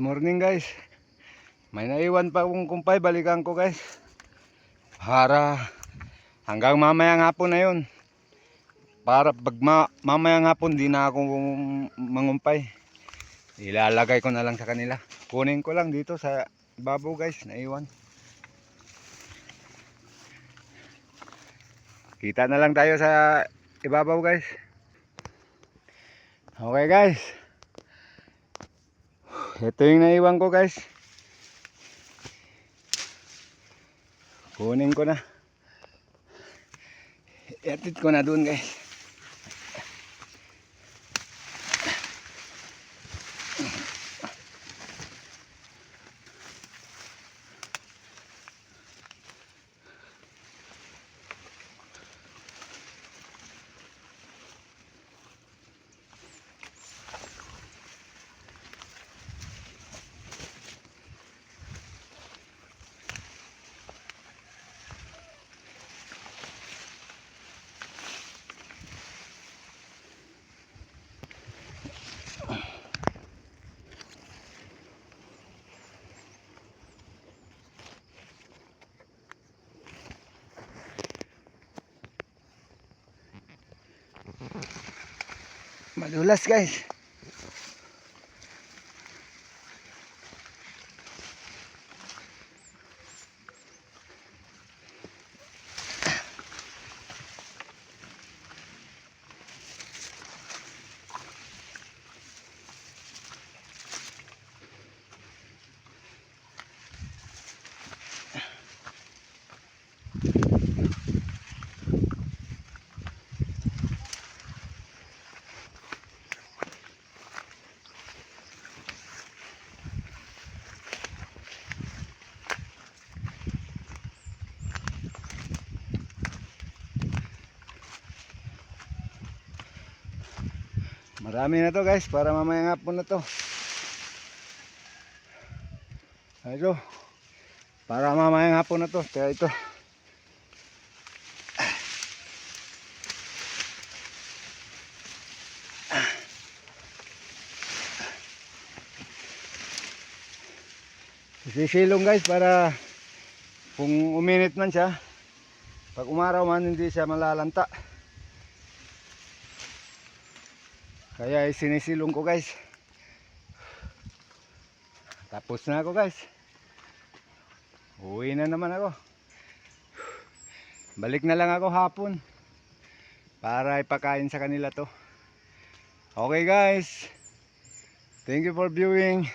morning guys. May naiwan pa akong kumpay, balikan ko guys. Para hanggang mamayang hapon na yun. Para pag ma mamayang hapon di na ako mangumpay. Ilalagay ko na lang sa kanila. Kunin ko lang dito sa babaw guys, naiwan. Kita na lang tayo sa ibabaw guys. Okay guys. Ito yung naiwan ko guys. Kunin ko na. Iatid ko na dun guys. Madulas guys. Marami na to guys para mamayang hapon na to. Ito. Para mamayang hapon na to. Kaya ito. Sisilong guys para kung uminit man siya pag umaraw man hindi siya malalanta. Kaya sinisilong ko guys. Tapos na ako guys. Uwi na naman ako. Balik na lang ako hapon. Para ipakain sa kanila to. Okay guys. Thank you for viewing.